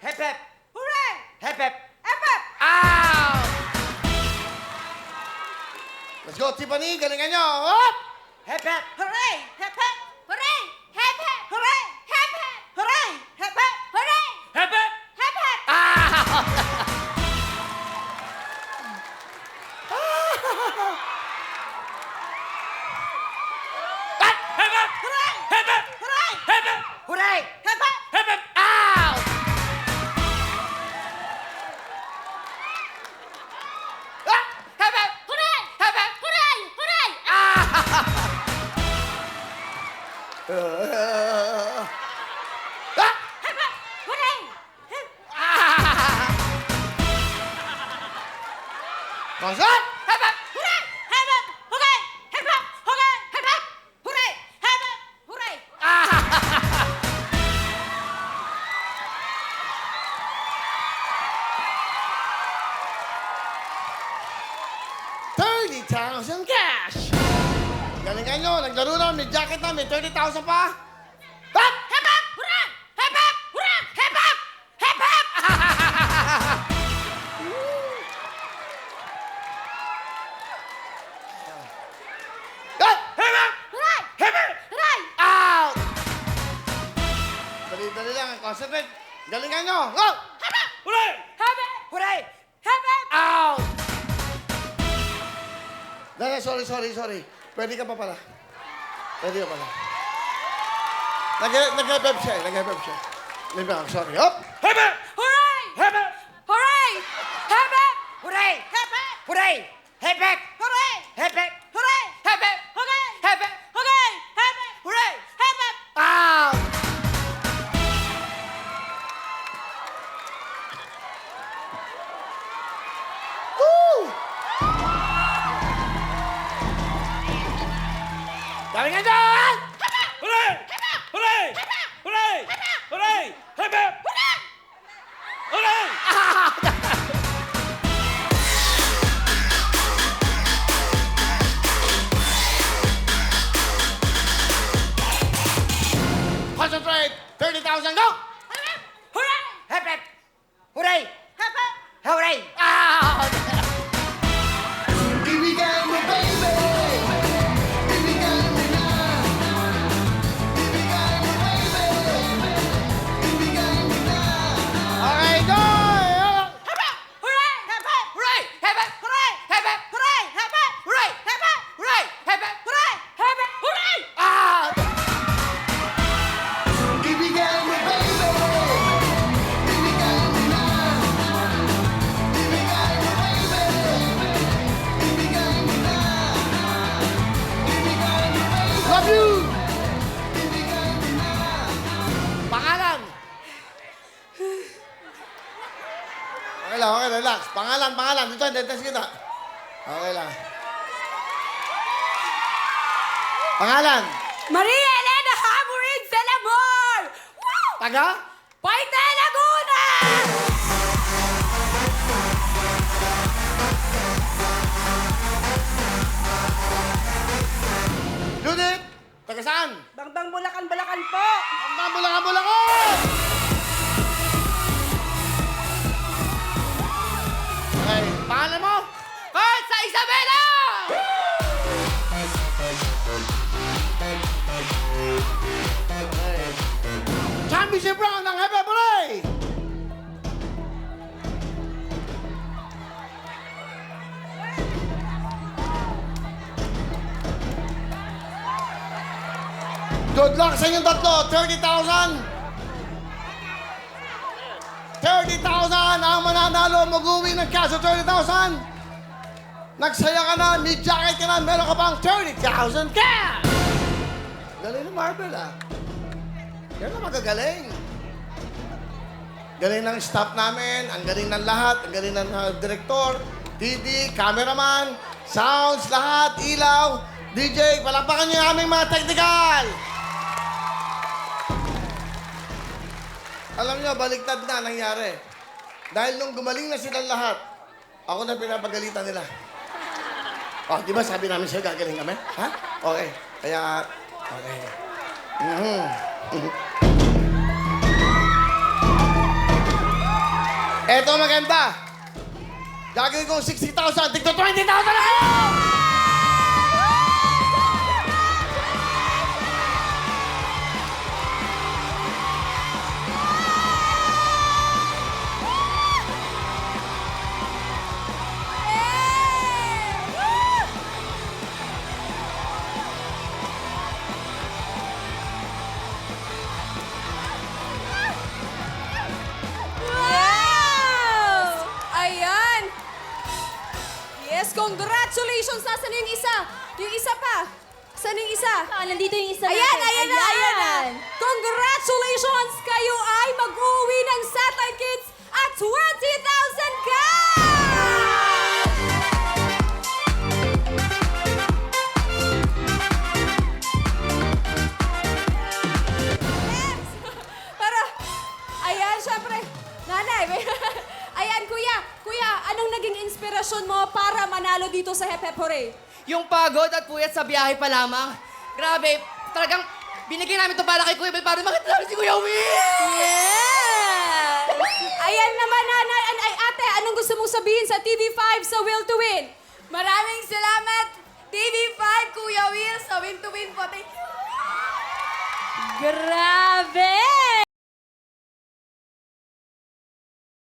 Hep hep! Hooray! Hep hep! Hep hep! Ow! Let's go, Tiffany. Galingan nyo. Hop! Hep hep! Hooray! Hep hep! Hooray! Hep hep! Hooray! Hep hep! Hooray! Hep hep! Hooray! Hep hep! Hep hep! Ow! Ah! Hep hep! Hooray! Hep hep! Hooray! Hep hep! Hooray! Hep hep! 呃呃呃呃呃啊。三 Malay naglaro na, may jacket na, may 30,000 pa. Hop! Hip hop! Hurra! Hip hop! Hurra! Hip hop! Hip hop! Hop! Hip! Out! Dali-dali lang, concentrate. Galingan nyo. Go! Hip hop! Hurra! Hip hop! Hurra! Out! Dali, sorry, sorry, sorry. Pwede ka pa pala. Pwede ka pala. Nag- Nag-pep siya. eh. Nag-pep siya. Limba, sorry. Hop! Hep hep! Hooray! Hep hep! Hooray! Hep hep! Hooray! Hep hep! Hooray! Hep hep! Hooray! Hep hep! Hooray! Hep hep! Hooray! Hep hep! Hooray! Hep hep! Hooray! Hep hep! Concentrate. 30,000. Go! Hooray! Hep hep! Hooray! Hep hep! Hooray! Out! Okay lang, okay, relax. Pangalan, pangalan. Dito, detes kita. Okay lang. Pangalan? Maria Elena Hamurin Selamor! Woo! Taga? Paite Laguna! Judith! Taga saan? Bangbang Bulacan, Bulacan po! Ang Bulacan, Bulacan! Pangalan mo? Carl sa Isabela! Championship round ng Hepe Bulay! Good luck sa inyong tatlo. 30,000. 30,000 ang mananalo. Mag-uwi ng cash sa 30,000. Nagsaya ka na, may jacket ka na, meron ka pang 30,000 cash! Galing ng Marvel ah. Yan ang magagaling. Galing ng staff namin, ang galing ng lahat, ang galing ng uh, direktor, DD, cameraman, sounds, lahat, ilaw, DJ, palapakan niyo aming mga technical! Alam niyo, baliktad na nangyari. Dahil nung gumaling na silang lahat, ako na pinapagalitan nila. Oh, di ba sabi namin sa'yo gagaling kami? Ha? Okay. Kaya, okay. Mhm. Eto maganda. Gagawin kong 60,000. Tigto 20,000 na kayo! Congratulations! Nasaan yung isa? Yung isa pa? Saan yung isa? Ah, nandito yung isa Ayan, natin. ayan na, ayan na! Congratulations! Kayo ay mag-uwi ng satellite kits at 20,000 dito sa Hep Hep Hooray? Yung pagod at puyat sa biyahe pa lamang. Grabe, talagang binigay namin to para kay Kuya Bel para makita namin si Kuya Will! Yes! Ayan naman, nanay, an- ay ate, anong gusto mong sabihin sa TV5 sa Will to Win? Maraming salamat, TV5, Kuya Will, sa Win to Win po. Thank you. Grabe!